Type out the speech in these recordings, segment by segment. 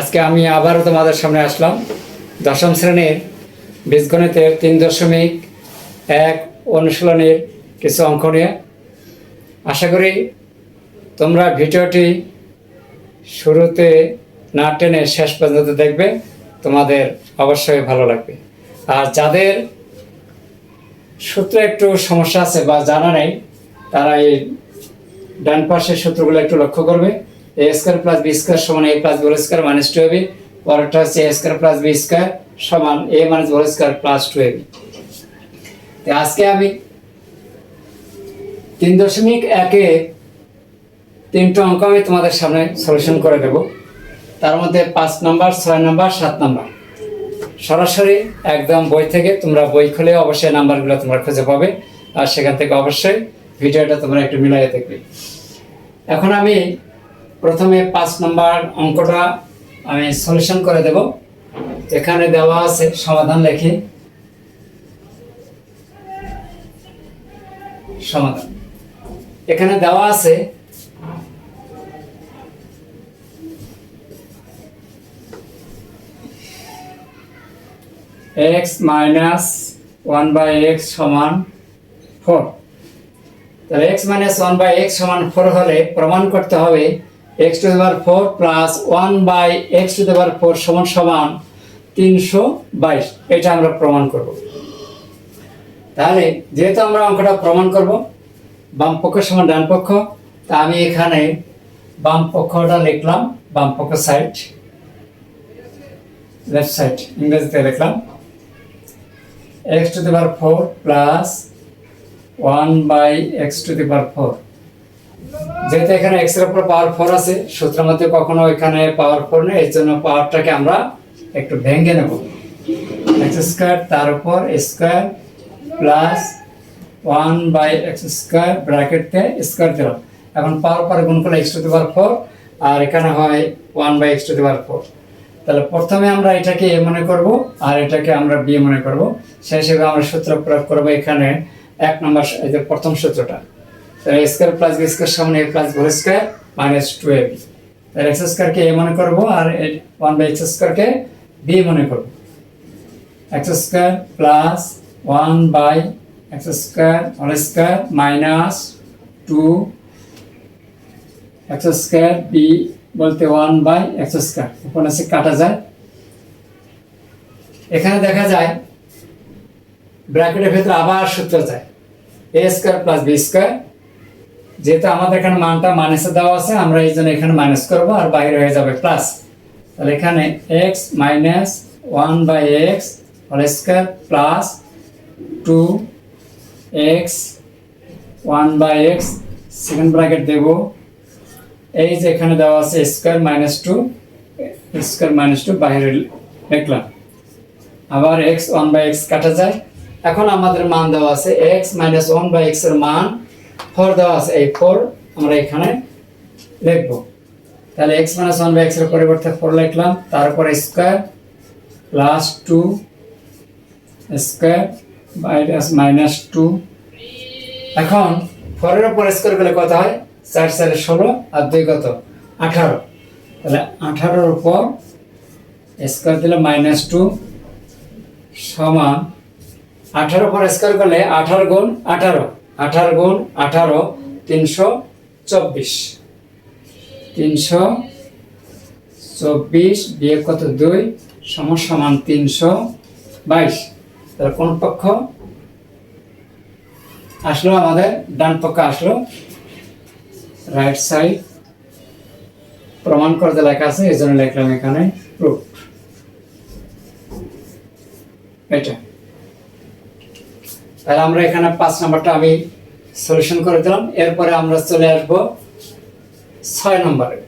আজকে আমি আবারও তোমাদের সামনে আসলাম। দশম শ্রেণির বীজগণিতের তিন দশমিক এক অনুশীলনের কিছু অঙ্ক নিয়ে। আশা করি তোমরা ভিডিওটি শুরুতে না টেনে শেষ পর্যন্ত দেখবে, তোমাদের অবশ্যই ভালো লাগবে। আর যাদের সূত্রে একটু সমস্যা আছে বা জানা নেই, তারা এই ডান পাশের সূত্রগুলো একটু লক্ষ্য করবে। এ স্কোয়ার প্লাস বি সমান এ প্লাস হচ্ছে এ প্লাস সমান এ প্লাস টু আজকে আমি তিন দশমিক একে অঙ্ক আমি তোমাদের সামনে সলিউশন করে দেব। তার মধ্যে পাঁচ নাম্বার, ছয় নাম্বার, সাত নাম্বার। সরাসরি একদম বই থেকে তোমরা বই খুলে অবশ্যই নাম্বারগুলো তোমরা খুঁজে পাবে আর সেখান থেকে অবশ্যই ভিডিওটা তোমরা একটু মিলাই দেখবে। এখন আমি প্রথমে পাঁচ নম্বর অঙ্কটা আমি সলিউশন করে দেব। এখানে দেওয়া আছে সমাধান লেখি। সমাধান। এখানে দেওয়া আছে x minus one by x সমান ফোর। তাহলে x minus one by x সমান ফোর হলে প্রমাণ করতে হবে x to the power four plus one by x to the power four সমান সমান তিনশো বাইশ। এটা আমরা প্রমাণ করব। তাহলে যেহেতু আমরা অঙ্কটা প্রমাণ করব, বাম পক্ষ সমান ডান পক্ষ, তা আমি এখানে বাম পক্ষটা লিখলাম, বাম পক্ষ সাইড লেফট সাইড ইংরেজিতে লিখলাম। X to the power four plus one by x to the power four যেহেতু এখানে এক্সের উপর পাওয়ার ফোর আছে, সূত্রের মধ্যে কখনো এখানে পাওয়ার ফোর নেই এর জন্য পাওয়ারটাকে আমরা একটু ভেঙে নেব। এক্স স্কোয়ার তার উপর square plus one by x square ব্র্যাকেটতে square দিলাম। এখন পাওয়ার পরে গুণ করলে x to the power four আর এখানে হয় one by x to the power four তাহলে প্রথমে আমরা এটাকে এ মনে করব, আর এটাকে আমরা বি মনে করব। সেই হিসেবে আমরা সূত্র প্রয়োগ করব এখানে এক নম্বর, এই যে প্রথম সূত্রটা। তাহলে প্লাস বি সমান A plus whole square minus two A তাহলে এক্স স্কোয়ারকে এ মনে করব আর ওয়ান বাই এক্স স্কোয়ারকে বি মনে করব। X square plus one by x square whole square minus two x square B বলতে ওয়ান বাই এক্স স্কোয়ার ওখানে সে কাটা যায়। এখানে দেখা যায়, ব্র্যাকেটের ভেতরে আবার সূত্র যায়। A square plus B square যেহেতু আমাদের এখানে মানটা মাইনাসে দেওয়া আছে, আমরা এই জন্য এখানে মাইনাস করব আর বাইরে হয়ে যাবে প্লাস তাহলে এখানে x minus one by x whole square plus two x one by x second bracket দেবো। এই যে এখানে দেওয়া আছে square minus two square minus two বাইরে লিখলাম। আবার এক্স ওয়ান বাই এক্স কাটা যায়। এখন আমাদের মান দেওয়া আছে এক্স মাইনাস ওয়ান বাই এক্সের মান ফোর দেওয়া আছে, এই ফোর আমরা এখানে লিখব। তাহলে এক্স মাইনাস ওয়ান বাই এক্সের পরিবর্তে ফোর লিখলাম, তারপরে square plus two square minus minus two এখন ফোরের উপর স্কোয়ার করলে কত হয়? চার, চারে ষোলো আর দুই কত? আঠারো। তাহলে আঠারোর উপর স্কোয়ার দিলে মাইনাস টু সমান আঠারো পর স্কোয়ার করলে আঠারো গুণ আঠারো। আঠারো গুণ আঠারো, তিনশো চব্বিশ। তিনশো চব্বিশ বিয়ে কত? দুই সম সমান তিনশো বাইশ। তাহলে কোন পক্ষ? আসলো আমাদের, ডান পক্ষ আসলো। Right side. প্রমাণ করতে লেখা আছে, এই জন্য লিখলাম এখানে প্রুফ এটা। তাহলে আমরা এখানে পাঁচ নাম্বারটা আমি সলিউশন করে দিলাম। এরপরে আমরা চলে আসব ছয় নম্বরে।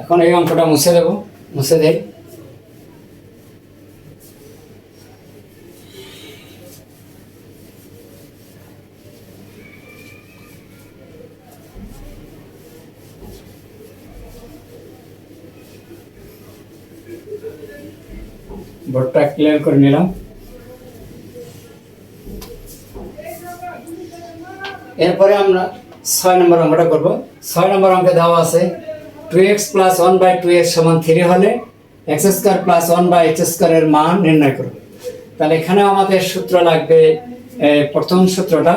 এখন এই অঙ্কটা মুছে দেব, মুছে দেই। বোর্ডটা ক্লিয়ার করে নিলাম। এরপরে আমরা ছয় নম্বর অঙ্কটা করব। ছয় নম্বর অঙ্কে দেওয়া আছে two x plus one by two x সমান থ্রি হলে x square plus one by x স্কোয়ারের মান নির্ণয় করব। তাহলে এখানে আমাদের সূত্র লাগবে প্রথম সূত্রটা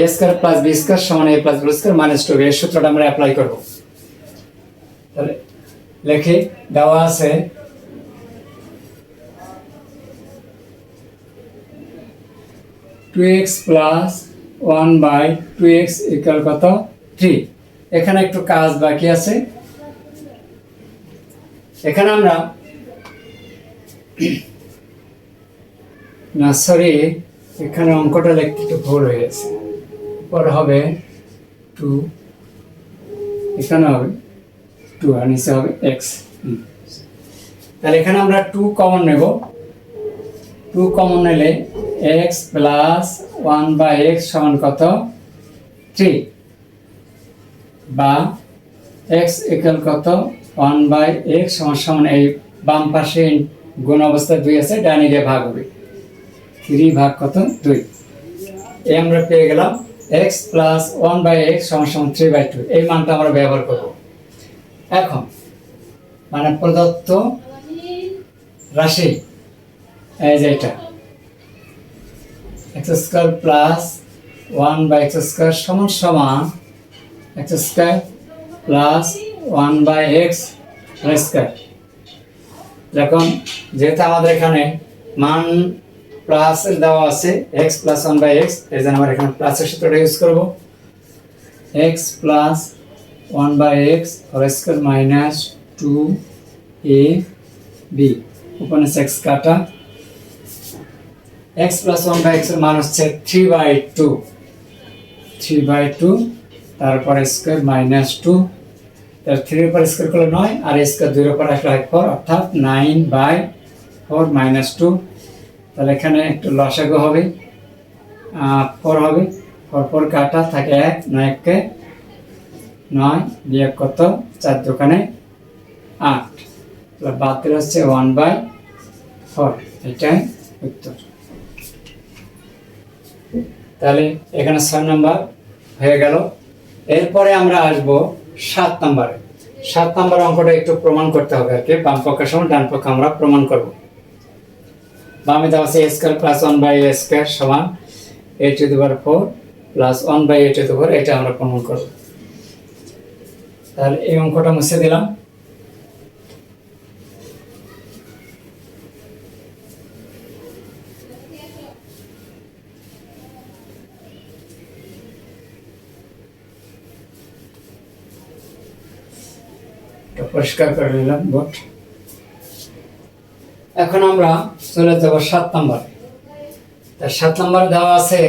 A square plus B square সমান A plus B square minus two এই সূত্রটা আমরা অ্যাপ্লাই করব। তাহলে লেখে দেওয়া আছে two x plus one by two x equal কত? থ্রি এখানে একটু কাজ বাকি আছে। এখানে আমরা না সরি এখানে অঙ্কটা লিখতে একটু ভুল হয়ে গেছে। পরে হবে টু এখানে হবে টু আর নিচে হবে এক্স তাহলে এখানে আমরা টু কমন নেব। টু কমন নিলে x plus one by x সমান কত? থ্রি বা এক্স ইকাল কত? ওয়ান বাই এক্স সমান সমান এই বাম পাশে গুণ অবস্থা দুই আছে, ডানে ভাগ হবে। থ্রি ভাগ কত? দুই। এই আমরা পেয়ে গেলাম x plus one by x সমান সমান থ্রি বাই টু এই মানটা আমরা ব্যবহার করব। এখন মানে প্রদত্ত রাশি, এই যে এটা। X square plus one by x square সমান সমান x square plus one by x square. যখন যেহেতু আমাদের এখানে মান প্লাস দেওয়া আছে, x plus one by x, এই জন্য আমরা এখানে প্লাসের সূত্রটা ইউজ করব। X plus one by x whole square minus two A B ওখানে এক্স কাটা। এক্স প্লাস ওয়ান বাই এক্সের মান হচ্ছে three by two three by two তারপর স্কোয়ার মাইনাস টু তার থ্রির উপর স্কোয়ার করলে নয়, আর স্কোয়ার দুইয়ের উপর রাখলে হয় ফোর অর্থাৎ nine by four minus two তাহলে এখানে একটু লসাগু হবে ফোর হবে। ফোর ফোর কাটা, থাকে এক, নয় এককে নয়, বিয়োগ কত? চার দোকানে আট। তাহলে বাদ দিলে হচ্ছে ওয়ান বাই ফোর এটাই উত্তর। তাহলে এখানে ছয় নম্বর হয়ে গেল। এরপরে আমরা আসব সাত নম্বরে। সাত নম্বর অঙ্কটা একটু প্রমাণ করতে হবে আর কি। বাম পক্ষের সময় ডান পক্ষে আমরা প্রমাণ করব। বামে দেওয়া আছে square plus one by A square সমান A to the power four plus one by A to the power এটা আমরা প্রমাণ করব। তাহলে এই অঙ্কটা মুছে দিলাম। পরিষ্কার করে নিলাম বোর্ড এখন আমরা চলে যাব সাত নম্বর। তার সাত নম্বর দেওয়া আছে,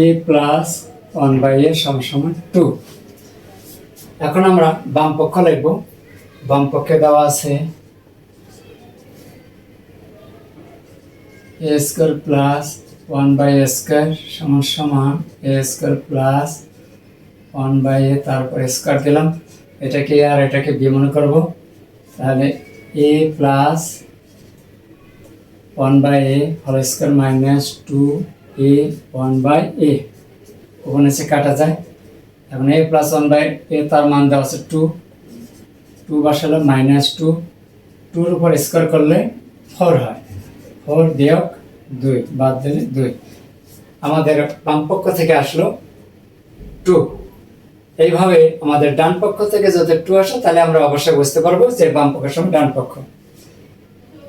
A plus one by A সমান টু। এখন আমরা বাম পক্ষ লিখব। বাম পক্ষে দেওয়া আছে, A square plus one by square সমান সমান A square plus one by A তারপর স্কোয়ার দিলাম। এটাকে আর এটাকে বি মনে করব। তাহলে A plus one by A whole square minus two A one by A. ওখানে সে কাটা যায়। এখন A plus one by A তার মান দেওয়া আছে টু। টু বসালে মাইনাস টু। টুর উপর স্কোয়ার করলে ফোর হয়। ফোর বিয়োগ দুই, বাদ দিলে দুই। আমাদের বাম পক্ষ থেকে আসলো টু। এইভাবে আমাদের ডান পক্ষ থেকে যদি টু আসে, তাহলে আমরা অবশ্যই বুঝতে পারব যে বাম পক্ষের সঙ্গে ডান পক্ষ।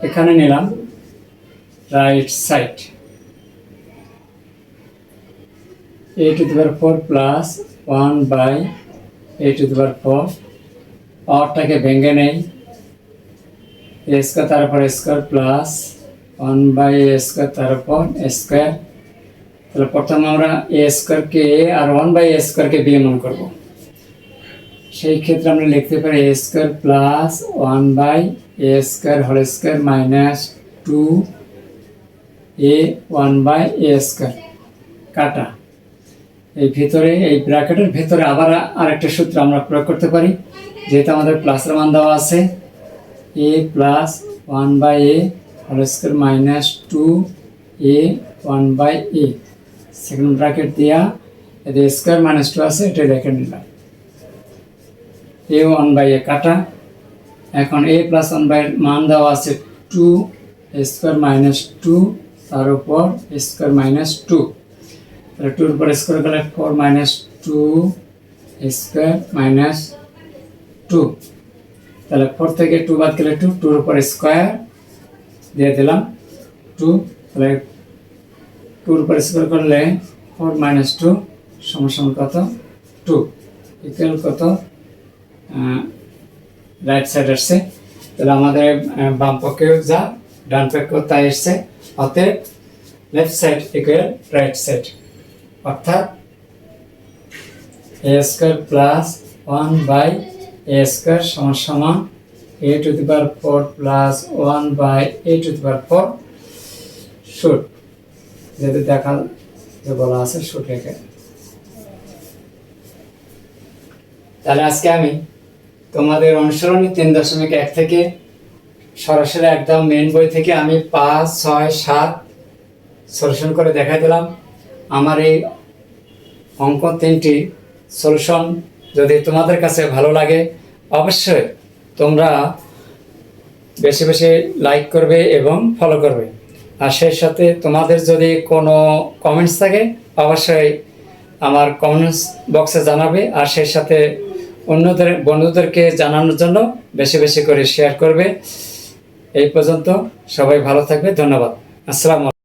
এখানে নিলাম right side. A to the power four plus one by A to the power four. পাওয়ারটাকে ভেঙে নেই। এ স্কোয়ার, তারপর square plus one by A square তারপর স্কোয়ার তাহলে প্রথমে আমরা এ স্কোয়ারকে এ আর ওয়ান বাই এ স্কোয়ারকে বি মনে করব। সেই ক্ষেত্রে আমরা লিখতে পারি A square plus one by A square whole square minus two A one by A square কাটা। এই ভিতরে, এই ব্র্যাকেটের ভিতরে আবার আরেকটা সূত্র আমরা প্রয়োগ করতে পারি, যেহেতু আমাদের প্লাসের মান দেওয়া আছে। A plus one by A whole square minus two A one by A. Second bracket দিয়া এদের স্কোয়ার মাইনাস টু আছে এটা রেখে নিলাম এ ওয়ান বাই এ কাটা। এখন এ প্লাস ওয়ান বাই মান দেওয়া আছে টু স্কোয়ার মাইনাস টু, তার উপর স্কোয়ার মাইনাস টু। তাহলে টুর উপর স্কোয়ার করলে four minus two square minus two. তাহলে ফোর থেকে টু বাদ গেলে টু, টুর উপর স্কোয়ার দিয়ে দিলাম। টু, তাহলে টুর উপর স্কোয়ার করলে ফোর মাইনাস টু সমান কত? টু ইকুয়াল কত? রাইট সাইড আসছে। তাহলে আমাদের বাম পক্ষেও যা, ডান পক্ষেও তাই এসছে অতএব left side equal right side অর্থাৎ A square plus one by A square সমান সমান A to the power four plus one by A to the power four shoot যেহেতু দেখা যে বলা আছে শুট রেখে। তাহলে আজকে আমি তোমাদের অনুসরণী তিন দশমিক এক থেকে সরাসরি একদম মেন বই থেকে আমি পাঁচ, ছয়, সাত সলিউশন করে দেখাই দিলাম। আমার এই অঙ্ক তিনটি সলিউশন যদি তোমাদের কাছে ভালো লাগে, অবশ্যই তোমরা বেশি বেশি লাইক করবে এবং ফলো করবে। আর সেই সাথে তোমাদের যদি কোনো কমেন্টস থাকে, অবশ্যই আমার কমেন্টস বক্সে জানাবে। আর সেই সাথে অন্যদের, বন্ধুদেরকে জানানোর জন্য বেশি বেশি করে শেয়ার করবে। এই পর্যন্ত সবাই ভালো থাকবে। ধন্যবাদ। আসসালামু